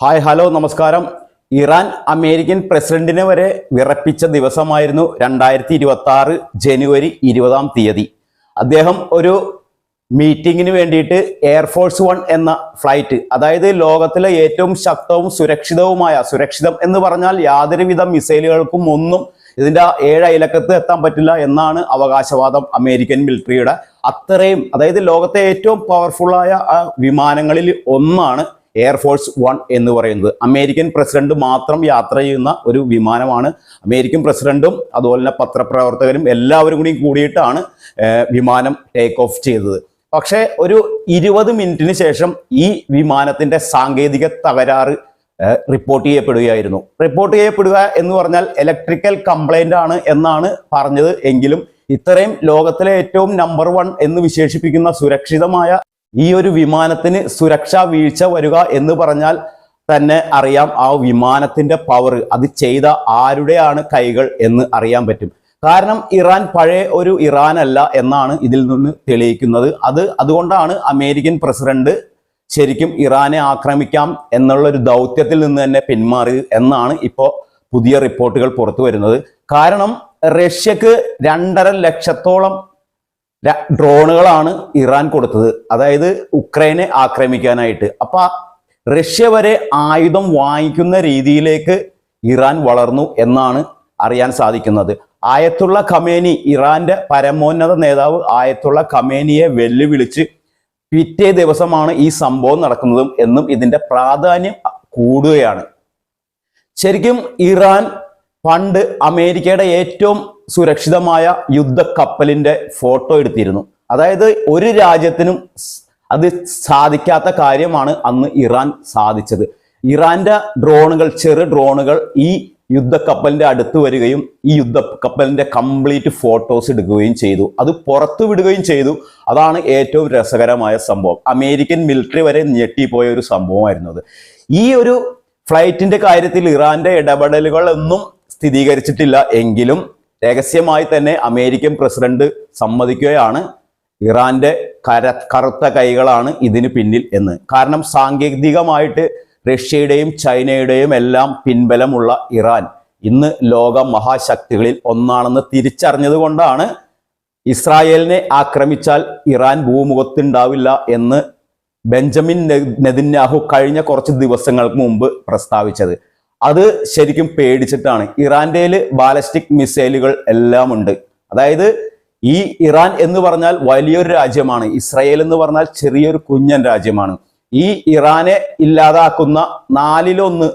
Hi hello നമസ്കാരം. Iran American പ്രസിഡന്റിനെ വരെ വിറപ്പിച്ച ദിവസമായിരുന്നു രണ്ടായിരത്തി ഇരുപത്തി ആറ് ജനുവരി ഇരുപതാം തീയതി. അദ്ദേഹം ഒരു മീറ്റിങ്ങിന് വേണ്ടിയിട്ട് എയർഫോഴ്സ് വൺ എന്ന ഫ്ലൈറ്റ് അതായത് ലോകത്തിലെ ഏറ്റവും ശക്തവും സുരക്ഷിതവുമായ സുരക്ഷിതം എന്ന് പറഞ്ഞാൽ യാതൊരുവിധ മിസൈലുകൾക്കും ഒന്നും ഇതിന്റെ ഏഴ് അയലക്കത്ത് എത്താൻ പറ്റില്ല എന്നാണ് അവകാശവാദം അമേരിക്കൻ മിലിറ്ററിയുടെ അത്രയും അതായത് ലോകത്തെ ഏറ്റവും പവർഫുള്ളായ വിമാനങ്ങളിൽ ഒന്നാണ് എയർഫോഴ്സ് വൺ എന്ന് പറയുന്നത്. അമേരിക്കൻ പ്രസിഡന്റ് മാത്രം യാത്ര ചെയ്യുന്ന ഒരു വിമാനമാണ്. അമേരിക്കൻ പ്രസിഡന്റും അതുപോലെ തന്നെ പത്രപ്രവർത്തകരും എല്ലാവരും കൂടി കൂടിയിട്ടാണ് വിമാനം ടേക്ക് ഓഫ് ചെയ്തത്. പക്ഷേ ഒരു ഇരുപത് മിനിറ്റിന് ശേഷം ഈ വിമാനത്തിന്റെ സാങ്കേതിക തകരാറ് റിപ്പോർട്ട് ചെയ്യപ്പെടുകയായിരുന്നു. റിപ്പോർട്ട് ചെയ്യപ്പെടുക എന്ന് പറഞ്ഞാൽ ഇലക്ട്രിക്കൽ കംപ്ലൈന്റ് ആണ് എന്നാണ് പറഞ്ഞത് എങ്കിലും ഇത്രയും ലോകത്തിലെ ഏറ്റവും നമ്പർ വൺ എന്ന് വിശേഷിപ്പിക്കുന്ന സുരക്ഷിതമായ ഈ ഒരു വിമാനത്തിന് സുരക്ഷാ വീഴ്ച വരിക എന്ന് പറഞ്ഞാൽ തന്നെ അറിയാം ആ വിമാനത്തിന്റെ പവർ അത് ചെയ്ത ആരുടെയാണ് കൈകൾ എന്ന് അറിയാൻ പറ്റും. കാരണം ഇറാൻ പഴയ ഒരു ഇറാൻ അല്ല എന്നാണ് ഇതിൽ നിന്ന് തെളിയിക്കുന്നത്. അത് അതുകൊണ്ടാണ് അമേരിക്കൻ പ്രസിഡന്റ് ശരിക്കും ഇറാനെ ആക്രമിക്കാം എന്നുള്ള ഒരു ദൗത്യത്തിൽ നിന്ന് തന്നെ പിന്മാറി എന്നാണ് ഇപ്പോ പുതിയ റിപ്പോർട്ടുകൾ പുറത്തു വരുന്നത്. കാരണം റഷ്യക്ക് രണ്ടര ലക്ഷത്തോളം ഡ്രോണുകളാണ് ഇറാൻ കൊടുത്തത്. അതായത് ഉക്രൈനെ ആക്രമിക്കാനായിട്ട്. അപ്പൊ റഷ്യ വരെ ആയുധം വാങ്ങിക്കുന്ന രീതിയിലേക്ക് ഇറാൻ വളർന്നു എന്നാണ് അറിയാൻ സാധിക്കുന്നത്. ആയത്തുള്ള ഖമേനി ഇറാന്റെ പരമോന്നത നേതാവ് ആയത്തുള്ള ഖമേനിയെ വെല്ലുവിളിച്ച് പിറ്റേ ദിവസമാണ് ഈ സംഭവം നടക്കുന്നതും എന്നും ഇതിന്റെ പ്രാധാന്യം കൂടുകയാണ്. ശരിക്കും ഇറാൻ പണ്ട് അമേരിക്കയുടെ ഏറ്റവും സുരക്ഷിതമായ യുദ്ധ കപ്പലിന്റെ ഫോട്ടോ എടുത്തിരുന്നു. അതായത് ഒരു രാജ്യത്തിനും അത് സാധിക്കാത്ത കാര്യമാണ് അന്ന് ഇറാൻ സാധിച്ചത്. ഇറാന്റെ ഡ്രോണുകൾ ചെറു ഡ്രോണുകൾ ഈ യുദ്ധക്കപ്പലിന്റെ അടുത്ത് വരികയും ഈ യുദ്ധക്കപ്പലിന്റെ കംപ്ലീറ്റ് ഫോട്ടോസ് എടുക്കുകയും ചെയ്തു. അത് പുറത്തു വിടുകയും ചെയ്തു. അതാണ് ഏറ്റവും രസകരമായ സംഭവം. അമേരിക്കൻ മിലിറ്ററി വരെ ഞെട്ടിപ്പോയ ഒരു സംഭവമായിരുന്നു അത്. ഈ ഒരു ഫ്ലൈറ്റിന്റെ കാര്യത്തിൽ ഇറാന്റെ ഇടപെടലുകളൊന്നും സ്ഥിരീകരിച്ചിട്ടില്ല എങ്കിലും രഹസ്യമായി തന്നെ അമേരിക്കൻ പ്രസിഡന്റ് സമ്മതിക്കുകയാണ്. ഇറാന്റെ കര കറുത്ത കൈകളാണ് ഇതിന് പിന്നിൽ എന്ന്. കാരണം സാങ്കേതികമായിട്ട് റഷ്യയുടെയും ചൈനയുടെയും എല്ലാം പിൻബലമുള്ള ഇറാൻ ഇന്ന് ലോക മഹാശക്തികളിൽ ഒന്നാണെന്ന് തിരിച്ചറിഞ്ഞതുകൊണ്ടാണ് ഇസ്രായേലിനെ ആക്രമിച്ചാൽ ഇറാൻ ഭൂമുഖത്തുണ്ടാവില്ല എന്ന് ബെഞ്ചമിൻ നെതിന്യാഹു കഴിഞ്ഞ കുറച്ച് ദിവസങ്ങൾക്ക് മുമ്പ് പ്രസ്താവിച്ചത്. അത് ശരിക്കും പേടിച്ചിട്ടാണ്. ഇറാന്റെയിൽ ബാലസ്റ്റിക് മിസൈലുകൾ എല്ലാം ഉണ്ട് അതായത് ഈ ഇറാൻ എന്ന് പറഞ്ഞാൽ വലിയൊരു രാജ്യമാണ്. ഇസ്രയേൽ എന്ന് പറഞ്ഞാൽ ചെറിയൊരു കുഞ്ഞൻ രാജ്യമാണ്. ഈ ഇറാനെ ഇല്ലാതാക്കുന്ന നാലിലൊന്ന്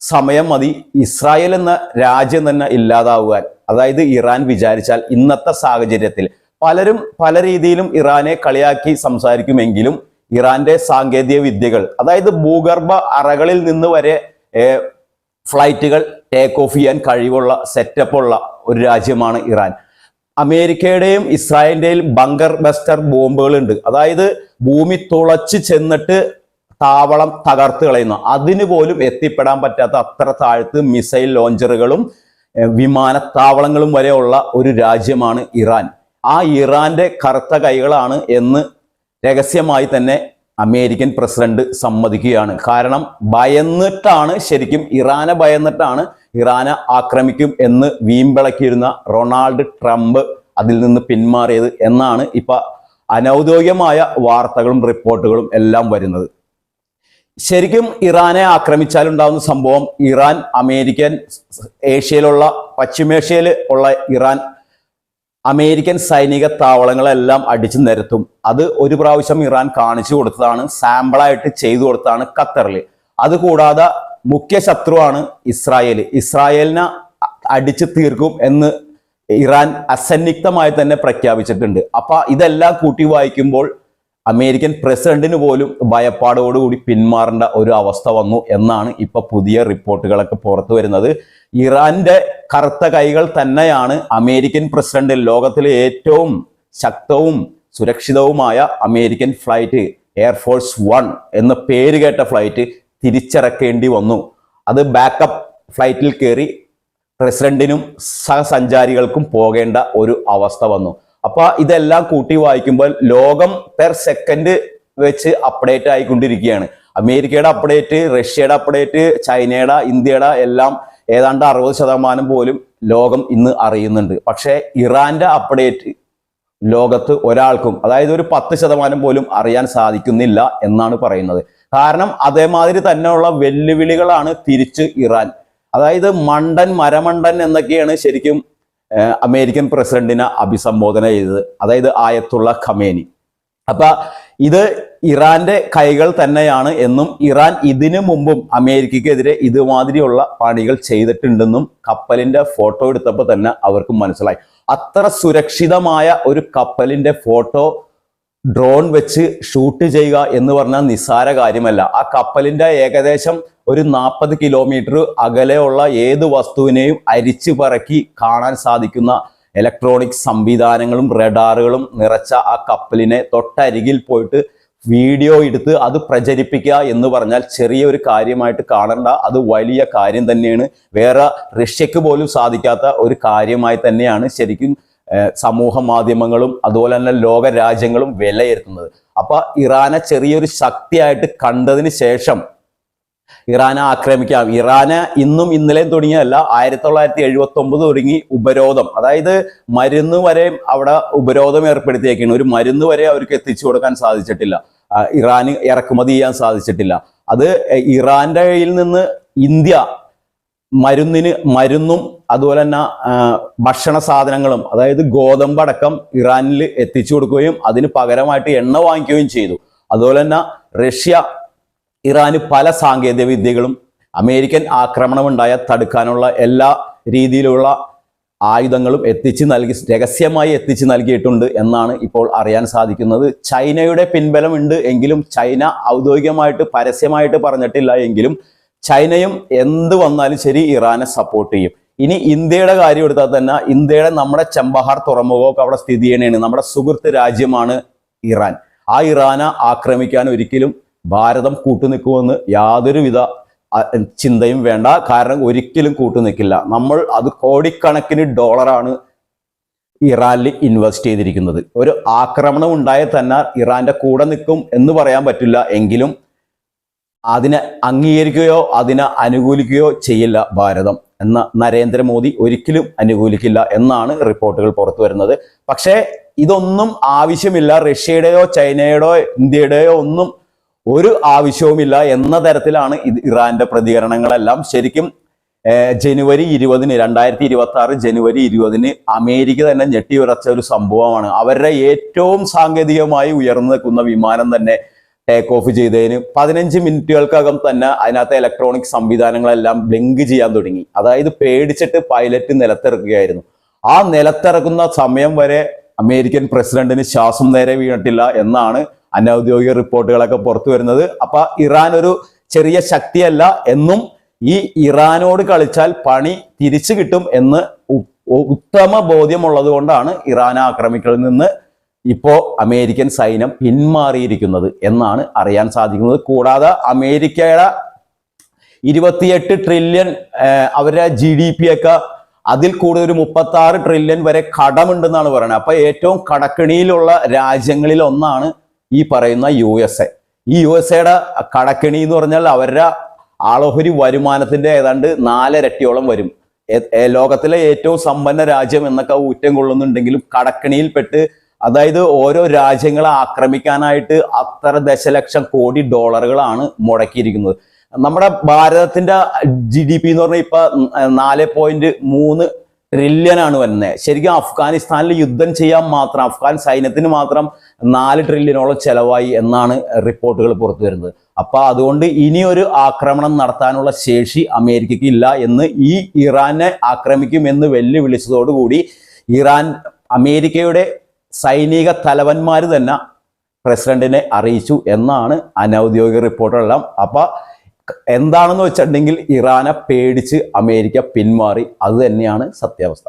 സമയം മതി. ഇസ്രായേൽ എന്ന രാജ്യം തന്നെ ഇല്ലാതാവുക അതായത് ഇറാൻ വിചാരിച്ചാൽ ഇന്നത്തെ സാഹചര്യത്തിൽ. പലരും പല രീതിയിലും ഇറാനെ കളിയാക്കി സംസാരിക്കുമെങ്കിലും ഇറാന്റെ സാങ്കേതിക വിദ്യകൾ അതായത് ഭൂഗർഭ അറകളിൽ നിന്ന് വരെ ഫ്ലൈറ്റുകൾ ടേക്ക് ഓഫ് ചെയ്യാൻ കഴിവുള്ള സെറ്റപ്പുള്ള ഒരു രാജ്യമാണ് ഇറാൻ. അമേരിക്കയുടെയും ഇസ്രായേലിന്റെയും ബങ്കർ ബസ്റ്റർ ബോംബുകളുണ്ട്. അതായത് ഭൂമി തുളച്ച് ചെന്നിട്ട് താവളം തകർത്ത് കളയുന്നു. അതിന് പോലും എത്തിപ്പെടാൻ പറ്റാത്ത അത്ര താഴ്ത്ത് മിസൈൽ ലോഞ്ചറുകളും വിമാനത്താവളങ്ങളും വരെയുള്ള ഒരു രാജ്യമാണ് ഇറാൻ. ആ ഇറാന്റെ കറുത്ത കൈകളാണ് എന്ന് രഹസ്യമായി തന്നെ അമേരിക്കൻ പ്രസിഡന്റ് സമ്മതിക്കുകയാണ്. കാരണം ഭയന്നിട്ടാണ് ശരിക്കും ഇറാനെ ഭയന്നിട്ടാണ് ഇറാനെ ആക്രമിക്കും എന്ന് വീമ്പിളക്കിയിരുന്ന റൊണാൾഡ് ട്രംപ് അതിൽ നിന്ന് പിന്മാറിയത് എന്നാണ് ഇപ്പൊ അനൗദ്യോഗികമായ വാർത്തകളും റിപ്പോർട്ടുകളും എല്ലാം വരുന്നത്. ശരിക്കും ഇറാനെ ആക്രമിച്ചാൽ ഉണ്ടാകുന്ന സംഭവം ഇറാൻ അമേരിക്കൻ ഏഷ്യയിലുള്ള പശ്ചിമേഷ്യയിൽ ഉള്ള ഇറാൻ അമേരിക്കൻ സൈനിക താവളങ്ങളെല്ലാം അടിച്ചു നിരത്തും. അത് ഒരു പ്രാവശ്യം ഇറാൻ കാണിച്ചു കൊടുത്തതാണ് സാമ്പിളായിട്ട് ചെയ്തു കൊടുത്തതാണ് ഖത്തറിൽ. അതുകൂടാതെ മുഖ്യ ശത്രുവാണ് ഇസ്രായേൽ. ഇസ്രായേലിനെ അടിച്ചു തീർക്കും എന്ന് ഇറാൻ അസന്നിഗ്ധമായി തന്നെ പ്രഖ്യാപിച്ചിട്ടുണ്ട്. അപ്പൊ ഇതെല്ലാം കൂട്ടി വായിക്കുമ്പോൾ അമേരിക്കൻ പ്രസിഡന്റിന് പോലും ഭയപ്പാടോടുകൂടി പിന്മാറേണ്ട ഒരു അവസ്ഥ വന്നു എന്നാണ് ഇപ്പൊ പുതിയ റിപ്പോർട്ടുകളൊക്കെ പുറത്തു വരുന്നത്. ഇറാന്റെ കറുത്ത കൈകൾ തന്നെയാണ് അമേരിക്കൻ പ്രസിഡന്റ് ലോകത്തിലെ ഏറ്റവും ശക്തവും സുരക്ഷിതവുമായ American flight Air Force One എന്ന പേര് കേട്ട ഫ്ലൈറ്റ് തിരിച്ചിറക്കേണ്ടി വന്നു. അത് ബാക്കപ്പ് ഫ്ലൈറ്റിൽ കയറി പ്രസിഡന്റിനും സഹസഞ്ചാരികൾക്കും പോകേണ്ട ഒരു അവസ്ഥ വന്നു. അപ്പൊ ഇതെല്ലാം കൂട്ടി വായിക്കുമ്പോൾ ലോകം പെർ സെക്കൻഡ് വെച്ച് അപ്ഡേറ്റ് ആയിക്കൊണ്ടിരിക്കുകയാണ്. അമേരിക്കയുടെ അപ്ഡേറ്റ് റഷ്യയുടെ അപ്ഡേറ്റ് ചൈനയുടെ ഇന്ത്യയുടെ എല്ലാം ഏതാണ്ട് അറുപത് ശതമാനം പോലും ലോകം ഇന്ന് അറിയുന്നുണ്ട്. പക്ഷേ ഇറാന്റെ അപ്ഡേറ്റ് ലോകത്ത് ഒരാൾക്കും അതായത് ഒരു പത്ത് ശതമാനം പോലും അറിയാൻ സാധിക്കുന്നില്ല എന്നാണ് പറയുന്നത്. കാരണം അതേമാതിരി തന്നെയുള്ള വെല്ലുവിളികളാണ് തിരിച്ച് ഇറാൻ. അതായത് മണ്ടൻ മരമണ്ടൻ എന്നൊക്കെയാണ് ശരിക്കും അമേരിക്കൻ പ്രസിഡന്റിനെ അഭിസംബോധന ചെയ്തത്. അതായത് ആയത്തുള്ള ഖമേനി. അപ്പൊ ഇത് ഇറാന്റെ കൈകൾ തന്നെയാണ് എന്നും ഇറാൻ ഇതിനു മുമ്പും അമേരിക്കക്കെതിരെ ഇതുമാതിരിയുള്ള പണികൾ ചെയ്തിട്ടുണ്ടെന്നും കപ്പലിന്റെ ഫോട്ടോ എടുത്തപ്പോൾ തന്നെ അവർക്ക് മനസ്സിലായി. അത്ര സുരക്ഷിതമായ ഒരു കപ്പലിന്റെ ഫോട്ടോ ഡ്രോൺ വെച്ച് ഷൂട്ട് ചെയ്യുക എന്ന് പറഞ്ഞാൽ നിസ്സാര കാര്യമല്ല. ആ കപ്പലിന്റെ ഏകദേശം ഒരു നാൽപ്പത് കിലോമീറ്റർ അകലെയുള്ള ഏത് വസ്തുവിനെയും അരിച്ചു പറക്കി കാണാൻ സാധിക്കുന്ന ഇലക്ട്രോണിക് സംവിധാനങ്ങളും റഡാറുകളും നിറച്ച ആ കപ്പലിനെ തൊട്ടരികിൽ പോയിട്ട് വീഡിയോ എടുത്ത് അത് പ്രചരിപ്പിക്കുക എന്ന് പറഞ്ഞാൽ ചെറിയൊരു കാര്യമായിട്ട് കാണണ്ട. അത് വലിയ കാര്യം തന്നെയാണ്. വേറെ റഷ്യക്ക് പോലും സാധിക്കാത്ത ഒരു കാര്യമായി തന്നെയാണ് ശരിക്കും സമൂഹ മാധ്യമങ്ങളും അതുപോലെ തന്നെ ലോക രാജ്യങ്ങളും വിലയിരുത്തുന്നത്. അപ്പൊ ഇറാനെ ചെറിയൊരു ശക്തിയായിട്ട് കണ്ടതിന് ശേഷം ഇറാനെ ആക്രമിക്കാം. ഇറാന് ഇന്നും ഇന്നലെയും തുടങ്ങിയതല്ല ആയിരത്തി തൊള്ളായിരത്തി എഴുപത്തി ഒമ്പത് തുടങ്ങി ഉപരോധം. അതായത് മരുന്ന് വരെ അവിടെ ഉപരോധം ഏർപ്പെടുത്തിയേക്കാണ്. ഒരു മരുന്ന് വരെ അവർക്ക് എത്തിച്ചു കൊടുക്കാൻ സാധിച്ചിട്ടില്ല. ഇറാന് ഇറക്കുമതി ചെയ്യാൻ സാധിച്ചിട്ടില്ല. അത് ഇറാന്റെ കയ്യിൽ നിന്ന് ഇന്ത്യ മരുന്നിന് മരുന്നും അതുപോലെ തന്നെ ഭക്ഷണ സാധനങ്ങളും അതായത് ഗോതമ്പ് അടക്കം ഇറാനിൽ എത്തിച്ചു കൊടുക്കുകയും അതിന് പകരമായിട്ട് എണ്ണ വാങ്ങിക്കുകയും ചെയ്തു. അതുപോലെ തന്നെ റഷ്യ ഇറാന് പല സാങ്കേതിക വിദ്യകളും അമേരിക്കൻ ആക്രമണം ഉണ്ടായ തടുക്കാനുള്ള എല്ലാ രീതിയിലുള്ള ആയുധങ്ങളും എത്തിച്ച് നൽകി രഹസ്യമായി എത്തിച്ച് നൽകിയിട്ടുണ്ട് എന്നാണ് ഇപ്പോൾ അറിയാൻ സാധിക്കുന്നത്. ചൈനയുടെ പിൻബലം ഉണ്ട് എങ്കിലും ചൈന ഔദ്യോഗികമായിട്ട് പരസ്യമായിട്ട് പറഞ്ഞിട്ടില്ല എങ്കിലും ചൈനയും എന്ത് വന്നാലും ശരി ഇറാനെ സപ്പോർട്ട് ചെയ്യും. ഇനി ഇന്ത്യയുടെ കാര്യം എടുത്താൽ തന്നെ ഇന്ത്യയുടെ നമ്മുടെ ചമ്പഹാർ തുറമുഖമൊക്കെ അവിടെ സ്ഥിതി ചെയ്യണേണ് നമ്മുടെ സുഹൃത്ത് രാജ്യമാണ് ഇറാൻ. ആ ഇറാനെ ആക്രമിക്കാൻ ഒരിക്കലും ഭാരതം കൂട്ടുനിൽക്കുമെന്ന് യാതൊരുവിധ ചിന്തയും വേണ്ട. കാരണം ഒരിക്കലും കൂട്ടുനിൽക്കില്ല. നമ്മൾ അത് കോടിക്കണക്കിന് ഡോളറാണ് ഇറാനിൽ ഇൻവെസ്റ്റ് ചെയ്തിരിക്കുന്നത്. ഒരു ആക്രമണം ഉണ്ടായാൽ തന്നെ ഇറാന്റെ കൂടെ നിൽക്കും എന്ന് പറയാൻ പറ്റില്ല. എങ്കിലും അതിനെ അംഗീകരിക്കുകയോ അതിനെ അനുകൂലിക്കുകയോ ചെയ്യില്ല ഭാരതം. എന്ന നരേന്ദ്രമോദി ഒരിക്കലും അനുകൂലിക്കില്ല എന്നാണ് റിപ്പോർട്ടുകൾ പുറത്തു വരുന്നത്. പക്ഷേ ഇതൊന്നും ആവശ്യമില്ല. റഷ്യയുടെയോ ചൈനയുടെയോ ഇന്ത്യയുടെയോ ഒന്നും ഒരു ആവശ്യവുമില്ല എന്ന തരത്തിലാണ് ഇത് ഇറാന്റെ പ്രതികരണങ്ങളെല്ലാം. ശരിക്കും ജനുവരി ഇരുപതിന് രണ്ടായിരത്തി ഇരുപത്തി ആറ് ജനുവരി ഇരുപതിന് അമേരിക്ക തന്നെ ഞെട്ടിയുറച്ച ഒരു സംഭവമാണ്. അവരുടെ ഏറ്റവും സാങ്കേതികമായി ഉയർന്നു നിൽക്കുന്ന വിമാനം തന്നെ ടേക്ക് ഓഫ് ചെയ്തതിന് പതിനഞ്ച് മിനിറ്റുകൾക്കകം തന്നെ അതിനകത്തെ ഇലക്ട്രോണിക് സംവിധാനങ്ങളെല്ലാം ബ്ലിങ്ക് ചെയ്യാൻ തുടങ്ങി. അതായത് പേടിച്ചിട്ട് പൈലറ്റ് നിലത്തിറക്കുകയായിരുന്നു. ആ നിലത്തിറക്കുന്ന സമയം വരെ അമേരിക്കൻ പ്രസിഡന്റിന് ശ്വാസം നേരെ വീണിട്ടില്ല എന്നാണ് അനൗദ്യോഗിക റിപ്പോർട്ടുകളൊക്കെ പുറത്തു വരുന്നത്. അപ്പൊ ഇറാൻ ഒരു ചെറിയ ശക്തിയല്ല എന്നും ഈ ഇറാനോട് കളിച്ചാൽ പണി തിരിച്ചു കിട്ടും എന്ന് ഉത്തമ ബോധ്യമുള്ളത് കൊണ്ടാണ് ഇറാൻ ആക്രമിക്കളിൽ നിന്ന് ഇപ്പോ അമേരിക്കൻ സൈന്യം പിന്മാറിയിരിക്കുന്നത് എന്നാണ് അറിയാൻ സാധിക്കുന്നത്. കൂടാതെ അമേരിക്കയുടെ ഇരുപത്തിയെട്ട് ട്രില്യൺ അവരുടെ ജി ഡി പി ഒക്കെ അതിൽ കൂടുതൽ ഒരു മുപ്പത്തി ആറ് ട്രില്യൺ വരെ കടമുണ്ടെന്നാണ് പറയുന്നത്. അപ്പൊ ഏറ്റവും കടക്കിണിയിലുള്ള രാജ്യങ്ങളിൽ ഒന്നാണ് ഈ പറയുന്ന യു എസ് എ. ഈ യു എസ് എയുടെ കടക്കിണി എന്ന് പറഞ്ഞാൽ അവരുടെ ആളോഹരി വരുമാനത്തിന്റെ ഏതാണ്ട് നാലരട്ടിയോളം വരും. ലോകത്തിലെ ഏറ്റവും സമ്പന്ന രാജ്യം എന്നൊക്കെ ഊറ്റം കൊള്ളുന്നുണ്ടെങ്കിലും കടക്കെണിയിൽപ്പെട്ട് അതായത് ഓരോ രാജ്യങ്ങളെ ആക്രമിക്കാനായിട്ട് അത്ര ദശലക്ഷം കോടി ഡോളറുകളാണ് മുടക്കിയിരിക്കുന്നത്. നമ്മുടെ ഭാരതത്തിന്റെ ജി ഡി പി എന്ന് പറഞ്ഞാൽ ഇപ്പൊ നാല് പോയിന്റ് മൂന്ന് ട്രില്യൺ ആണ് വരുന്നത് ശരിക്കും അഫ്ഗാനിസ്ഥാനിൽ യുദ്ധം ചെയ്യാൻ മാത്രം അഫ്ഗാൻ സൈന്യത്തിന് മാത്രം നാല് ട്രില്യനോളം ചെലവായി എന്നാണ് റിപ്പോർട്ടുകൾ പുറത്തു വരുന്നത്. അപ്പൊ അതുകൊണ്ട് ഇനി ഒരു ആക്രമണം നടത്താനുള്ള ശേഷി അമേരിക്കയ്ക്ക് ഇല്ല എന്ന് ഈ ഇറാനെ ആക്രമിക്കുമെന്ന് വെല്ലുവിളിച്ചതോടുകൂടി ഇറാൻ അമേരിക്കയുടെ സൈനിക തലവന്മാർ തന്നെ പ്രസിഡന്റിനെ അറിയിച്ചു എന്നാണ് അനൗദ്യോഗിക റിപ്പോർട്ടുകളെല്ലാം. അപ്പൊ എന്താണെന്ന് വെച്ചിട്ടുണ്ടെങ്കിൽ ഇറാനെ പേടിച്ച് അമേരിക്ക പിന്മാറി. അത് തന്നെയാണ് സത്യാവസ്ഥ.